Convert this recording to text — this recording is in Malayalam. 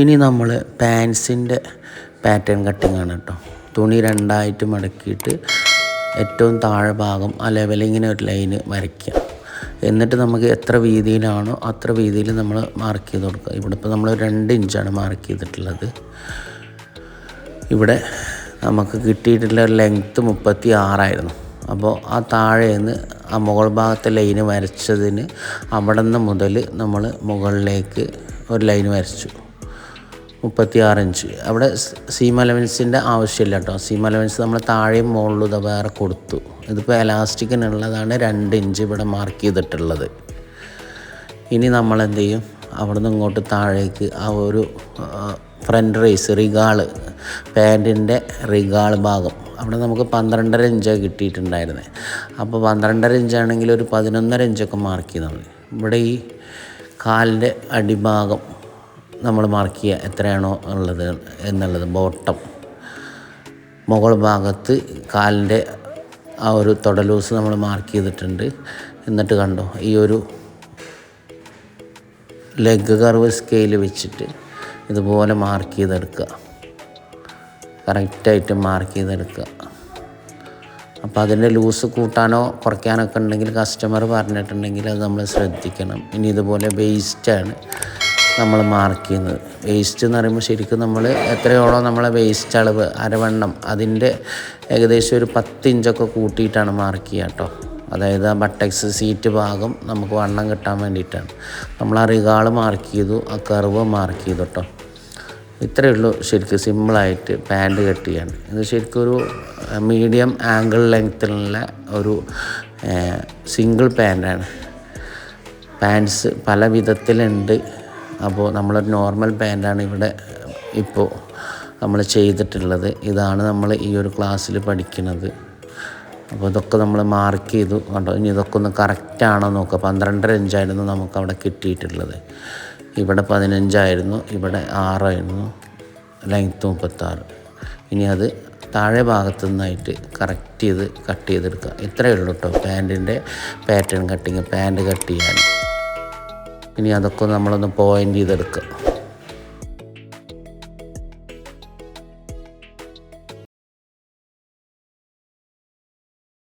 ഇനി നമ്മൾ പാൻസിന്റെ പാറ്റേൺ കട്ടിംഗ് ആണ് കേട്ടോ. തുണി രണ്ടായിട്ട് മടക്കിയിട്ട് ഏറ്റവും താഴെ ഭാഗം ആ ലെവലിങ്ങനെ ഒരു ലൈന് വരയ്ക്കുക. എന്നിട്ട് നമുക്ക് എത്ര വീതിയിലാണോ അത്ര വീതിയിൽ നമ്മൾ മാർക്ക് ചെയ്ത് കൊടുക്കുക. ഇവിടെ ഇപ്പോൾ നമ്മൾ രണ്ട് ഇഞ്ചാണ് മാർക്ക് ചെയ്തിട്ടുള്ളത്. ഇവിടെ നമുക്ക് കിട്ടിയിട്ടുള്ള ലെങ്ത്ത് മുപ്പത്തി ആറായിരുന്നു അപ്പോൾ ആ താഴെ നിന്ന് ആ മുകൾ ഭാഗത്തെ ലൈന് വരച്ചതിന് അവിടെ നിന്ന് മുതൽ നമ്മൾ മുകളിലേക്ക് ഒരു ലൈൻ വരച്ചു. മുപ്പത്തി ആറ് ഇഞ്ച്. അവിടെ സീം അലവൻസിന്റെ ആവശ്യമില്ല കേട്ടോ. സീം അലവൻസ് നമ്മൾ താഴെയും മുകളിലും വേറെ കൊടുത്തു. ഇതിപ്പോൾ എലാസ്റ്റിക്കിനുള്ളതാണ് രണ്ട് ഇഞ്ച് ഇവിടെ മാർക്ക് ചെയ്തിട്ടുള്ളത്. ഇനി നമ്മൾ എന്ത് ചെയ്യും? അവിടെ നിന്ന് ഇങ്ങോട്ട് താഴേക്ക് ആ ഒരു ഫ്രണ്ട് റേസ് റിഗാൾ പാന്റിന്റെ റിഗാൾ ഭാഗം. അവിടെ നമുക്ക് പന്ത്രണ്ടര ഇഞ്ചാണ് കിട്ടിയിട്ടുണ്ടായിരുന്നത് അപ്പോൾ പന്ത്രണ്ടര ഇഞ്ചാണെങ്കിൽ ഒരു പതിനൊന്നര ഇഞ്ചൊക്കെ മാർക്ക് ചെയ്താൽ മതി. ഇവിടെ ഈ കാലിന്റെ അടിഭാഗം നമ്മൾ മാർക്ക് ചെയ്യുക എത്രയാണോ ഉള്ളത് എന്നുള്ളത് ബോട്ടം മുകൾ ഭാഗത്ത് കാലിന്റെ ആ ഒരു തൊടലൂസ് നമ്മൾ മാർക്ക് ചെയ്തിട്ടുണ്ട്. എന്നിട്ട് കണ്ടോ ഈ ഒരു ലെഗ് കർവ് സ്കെയിൽ വെച്ചിട്ട് ഇതുപോലെ മാർക്ക് ചെയ്തെടുക്കുക. കറക്റ്റായിട്ട് മാർക്ക് ചെയ്തെടുക്കുക. അപ്പോൾ അതിന്റെ ലൂസ് കൂട്ടാനോ കുറയ്ക്കാനൊക്കെ ഉണ്ടെങ്കിൽ കസ്റ്റമർ പറഞ്ഞിട്ടുണ്ടെങ്കിൽ അത് നമ്മൾ ശ്രദ്ധിക്കണം. ഇനി ഇതുപോലെ വേസ്റ്റാണ് നമ്മൾ മാർക്ക് ചെയ്യുന്നത്. വേസ്റ്റ് എന്ന് പറയുമ്പോൾ ശരിക്കും നമ്മൾ എത്രയോളോ നമ്മളെ വേസ്റ്റ് അളവ് അരവണ്ണം അതിന്റെ ഏകദേശം ഒരു പത്ത് ഇഞ്ചൊക്കെ കൂട്ടിയിട്ടാണ് മാർക്ക് ചെയ്യുക കേട്ടോ. അതായത് ആ ബട്ടക്സ് സീറ്റ് ഭാഗം നമുക്ക് വണ്ണം കിട്ടാൻ വേണ്ടിയിട്ടാണ്. നമ്മൾ ആ റിഗാൾ മാർക്ക് ചെയ്തു ആ കർവ് മാർക്ക് ചെയ്തു കേട്ടോ. ഇത്രയേ ഉള്ളൂ ശരിക്കും സിമ്പിളായിട്ട് പാന്റ് കട്ട് ചെയ്യാൻ. ഇത് ശരിക്കും ഒരു മീഡിയം ആംഗിൾ ലെങ്ത്തിലുള്ള ഒരു സിംഗിൾ പാന്റാണ് പാൻസ് പല വിധത്തിലുണ്ട്. അപ്പോൾ നമ്മളൊരു നോർമൽ പാന്റാണ് ഇവിടെ ഇപ്പോൾ നമ്മൾ ചെയ്തിട്ടുള്ളത്. ഇതാണ് നമ്മൾ ഈ ഒരു ക്ലാസ്സിൽ പഠിക്കുന്നത്. അപ്പോൾ ഇതൊക്കെ നമ്മൾ മാർക്ക് ചെയ്തു. കണ്ടോ? ഇനി ഇതൊക്കെ ഒന്ന് കറക്റ്റാണോ നോക്കുക. പന്ത്രണ്ടര ഇഞ്ചായിരുന്നു നമുക്ക് അവിടെ കിട്ടിയിട്ടുള്ളത്. ഇവിടെ പതിനഞ്ചായിരുന്നു ഇവിടെ ആറായിരുന്നു ലെങ്ത്ത് മുപ്പത്താറ് ഇനി അത് താഴെ ഭാഗത്തു നിന്നായിട്ട് കറക്റ്റ് ചെയ്ത് കട്ട് ചെയ്തെടുക്കുക. ഇത്രയേ ഉള്ളൂ കേട്ടോ പാന്റിന്റെ പാറ്റേൺ കട്ടിങ് പാന്റ് കട്ട് ചെയ്യാൻ. ഇനി അതൊക്കെ നമ്മളൊന്ന് പോയിന്റ് ചെയ്തെടുക്കുക.